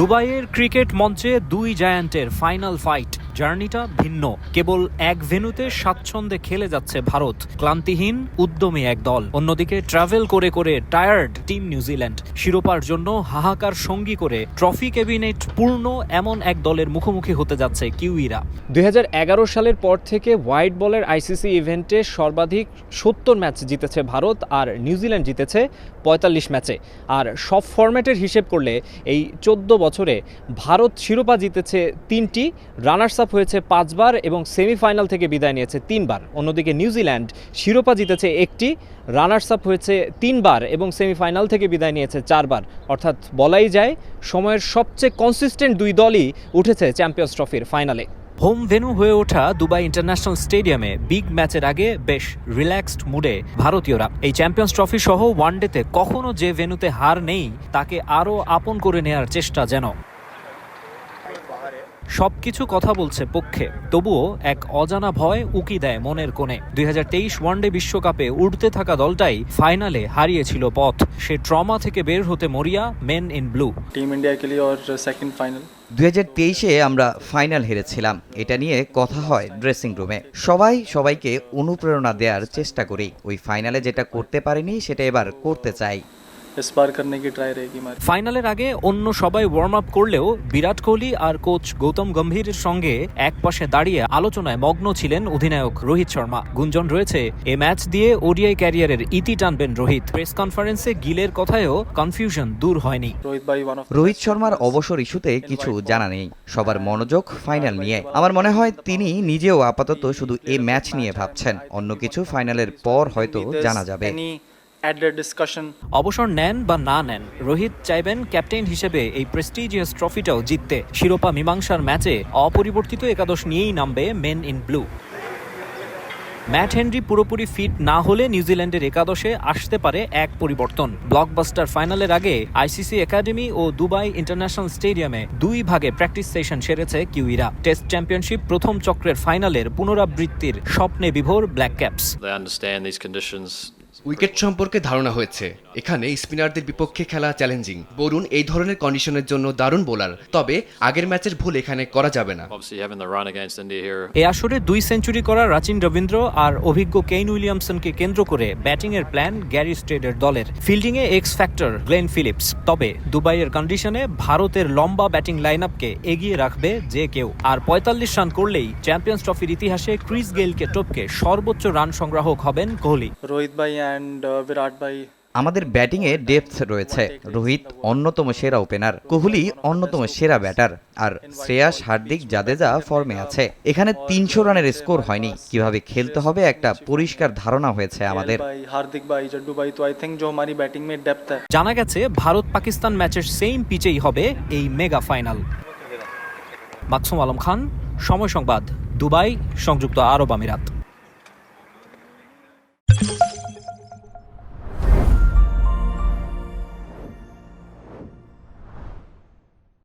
দুবাইয়ের ক্রিকেট মঞ্চে দুই জায়ান্টের ফাইনাল ফাইট। জার্নিটা ভিন্ন। কেবল এক ভেন্যুতে স্বাচ্ছন্দ্যে খেলে যাচ্ছে ভারত। ক্লান্তিহীন, উদ্যমী এক দল। অন্যদিকে ট্রাভেল করে করে টায়ার্ড টিম নিউজিল্যান্ড শিরোপার জন্য হাহাকার সঙ্গী করে ট্রফি ক্যাবিনেট পূর্ণ এমন এক দলের মুখোমুখি হতে যাচ্ছে কিউইরা। দুই সালের পর থেকে হোয়াইট বলের আইসিসি ইভেন্টে সর্বাধিক সত্তর ম্যাচ জিতেছে ভারত আর নিউজিল্যান্ড জিতেছে পঁয়তাল্লিশ ম্যাচে আর সব ফরম্যাটের হিসেব করলে এই চোদ্দ বছরে ভারত শিরোপা জিতেছে তিনটি রানার্স আপ হয়েছে পাঁচবার এবং সেমিফাইনাল থেকে বিদায় নিয়েছে তিনবার। অন্যদিকে নিউজিল্যান্ড শিরোপা জিতেছে একটি রানার্স আপ হয়েছে তিনবার এবং সেমিফাইনাল থেকে বিদায় নিয়েছে চারবার। অর্থাৎ বলাই যায়, সময়ের সবচেয়ে কনসিস্টেন্ট দুই দলই উঠেছে চ্যাম্পিয়ন্স ট্রফির ফাইনালে হোম ভেন্যু হয়ে ওঠা দুবাই ইন্টারন্যাশনাল স্টেডিয়ামে বিগ ম্যাচের আগে বেশ রিল্যাক্সড মুডে ভারতীয়রা। এই চ্যাম্পিয়ন্স ট্রফি সহ ওয়ানডেতে কখনো যে ভেন্যুতে হার নেই, তাকে আরও আপন করে নেয়ার চেষ্টা যেন। সব কিছু কথা বলছে পক্ষে। তবুও এক অজানা ভয় উকি দেয় মনের কোণে। দু হাজার তেইশ ওয়ানডে বিশ্বকাপে উঠতে থাকা দলটাই ফাইনালে হারিয়েছিল পথ। সে ট্রমা থেকে বের হতে মরিয়া men in blue team India কেলি লিয়ে সেকেন্ড ফাইনাল দুই হাজার তেইশে আমরা ফাইনাল হেরেছিলাম। এটা নিয়ে কথা হয় ড্রেসিং রুমে সবাই সবাইকে অনুপ্রেরণা দেওয়ার চেষ্টা করি। ওই ফাইনালে যেটা করতে পারিনি সেটা এবার করতে চাই। इस बार करने की ट्राई रहेगी हमारी ফাইনালের আগে অন্য সবাই ওয়ার্ম আপ করলেও বিরাট কোহলি আর কোচ গৌতম গম্ভীরের সঙ্গে একপাশে দাঁড়িয়ে আলোচনায় মগ্ন ছিলেন অধিনায়ক রোহিত শর্মা গুঞ্জন রয়েছে এ ম্যাচ দিয়ে ওডিআই ক্যারিয়ারের ইতি টানবেন রোহিত প্রেস কনফারেন্সে গিলের কথায়ও কনফিউশন দূর হয়নি रोहित भाई वन ऑफ রোহিত শর্মার অবসর ইস্যুতে কিছু জানা নেই সবার মনোযোগ ফাইনাল নিয়ে আমার মনে হয় তিনি নিজেও আপাতত শুধু এই ম্যাচ নিয়ে ভাবছেন অন্য কিছু ফাইনালের পর হয়তো জানা যাবে एनी एडेड डिस्कशन অবসর নেন বা না নেন রোহিত চাইবেন ক্যাপ্টেন হিসেবে এই প্রেস্টিজিয়াস ট্রফিটাও জিততে। শিরোপা মীমাংসার ম্যাচে অপরিবর্তিত একাদশ নিয়েই নামবে men in blue Matt Henry পুরোপুরি ফিট না হলে নিউজিল্যান্ডের একাদশে আসতে পারে এক পরিবর্তন। ব্লকবাস্টার ফাইনালের আগে আইসিসি একাডেমি ও দুবাই ইন্টারন্যাশনাল স্টেডিয়ামে দুই ভাগে প্র্যাকটিস সেশন সেরেছে কিউইরা। টেস্ট চ্যাম্পিয়নশিপ প্রথম চক্রের ফাইনালের পুনরাবৃত্তির স্বপ্নে বিভোর ব্ল্যাক ক্যাপস। উইকেট সম্পর্কে ধারণা হয়েছে। এখানে স্পিনারদের বিপক্ষে খেলা চ্যালেঞ্জিং। বরুণ এই ধরনের কন্ডিশনের জন্য দারুণ বোলার। তবে আগের ম্যাচের ভুল এখানে করা যাবে না। এ আসরে দুই সেঞ্চুরি করা রাচিন রবীন্দ্র আর অভিজ্ঞ কেইন উইলিয়ামসনকে কেন্দ্র করে ব্যাটিং এর প্ল্যান গ্যারি স্ট্রেডের দলের। ফিল্ডিং এ এক্স ফ্যাক্টর গ্লেন ফিলিপস। তবে দুবাইয়ের কন্ডিশনে ভারতের লম্বা ব্যাটিং লাইন আপকে এগিয়ে রাখবে যে কেউ। আর পঁয়তাল্লিশ রান করলেই চ্যাম্পিয়ন্স ট্রফির ইতিহাসে ক্রিস গেইলকে টপকে সর্বোচ্চ রান সংগ্রাহক হবেন কোহলি। রোহিত ভাই আমাদের ব্যাটিং এ ডেপথ রয়েছে। রোহিত অন্যতম সেরা ওপেনার কোহলি অন্যতম সেরা ব্যাটার আর শ্রেয়াস হার্দিক জাদেজা ফর্মে আছে। এখানে তিনশো রানের স্কোর হয়নি। কীভাবে খেলতে হবে একটা পরিষ্কার ধারণা হয়েছে আমাদের। জানা গেছে ভারত পাকিস্তান ম্যাচের সেম পিচেই হবে এই mega final Maksum Alam Khan Somoy Sangbad Dubai সংযুক্ত আরব আমিরাত।